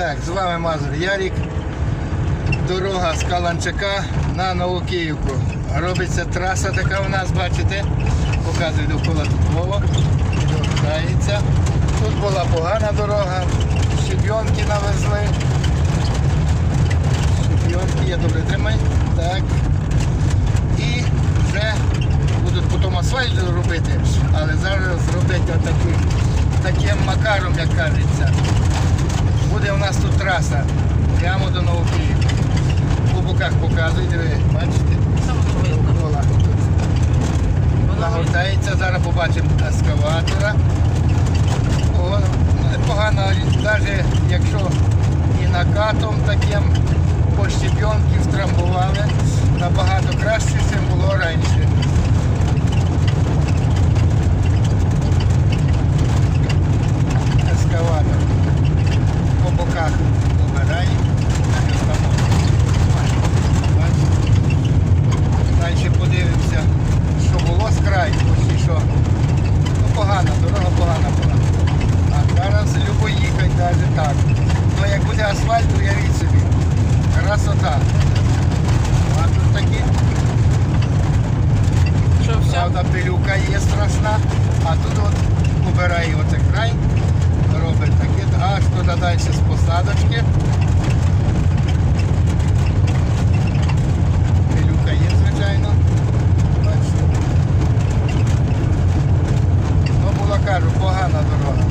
Так, з вами Мазур Ярік. Дорога з Каланчака на Новокиївку. Робиться траса така у нас, бачите. Показую довкола тут Вова. Тут була погана дорога, щебйонки навезли. Щебйонки, я добре тримай. Так. І вже будуть потім асфальт робити, але зараз зробити отакі, таким макаром, як кажеться. Буде у нас тут траса прямо до Новокиївки. По боках показую, диви, бачите? Нагортається, зараз побачимо ескаватора. О, непогано, навіть якщо і накатом таким по щебінки втрамбували, набагато краще, ніж було раніше. Ескаватор по боках обирає. Далі подивимося, що було з краю, чи що. Ну погана, дорога погана була. А зараз любо їхати навіть так. Ну як буде асфальт, уявіть собі. Красота. А тут такі, Що все? правда, пилюка є страшна, а тут от убирає оцей край, робить таке, аж туди далі з посадочки. Пилюка є, звичайно. Бачите. Ну, була, кажу, погана дорога.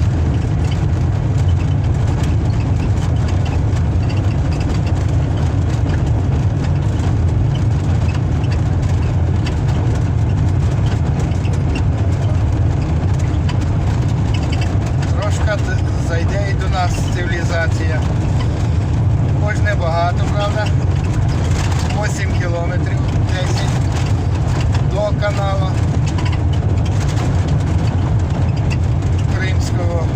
Трошка д- зайде і до нас цивілізація. Хоч небагато, правда? 8 кілометрів 10 до каналу Кримського.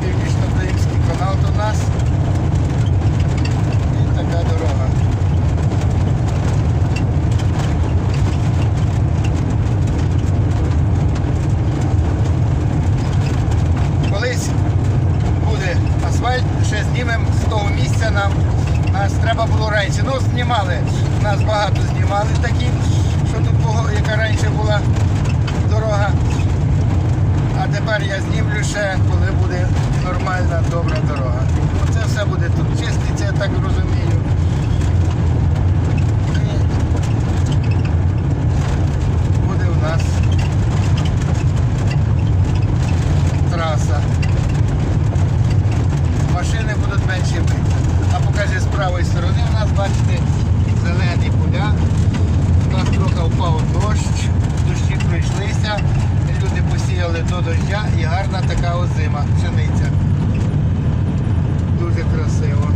Північно-Кримський канал до нас. І така дорога. Колись буде асфальт, ще знімемо з того місця нам. Нас треба було раніше. Ну, знімали. Нас багато знімали такі, що тут було, яка раніше була дорога. А тепер я знімлю ще, коли буде нормальна, добра дорога. Оце Це все буде тут чиститься, я так розумію. І буде у нас траса. Машини будуть менше бити. А покажи з правої сторони у нас, бачите, зелені поля. У нас трохи впав дощ, дощі пройшлися, люди посіяли до дождя і гарна така озима, пшениця. Дуже красиво.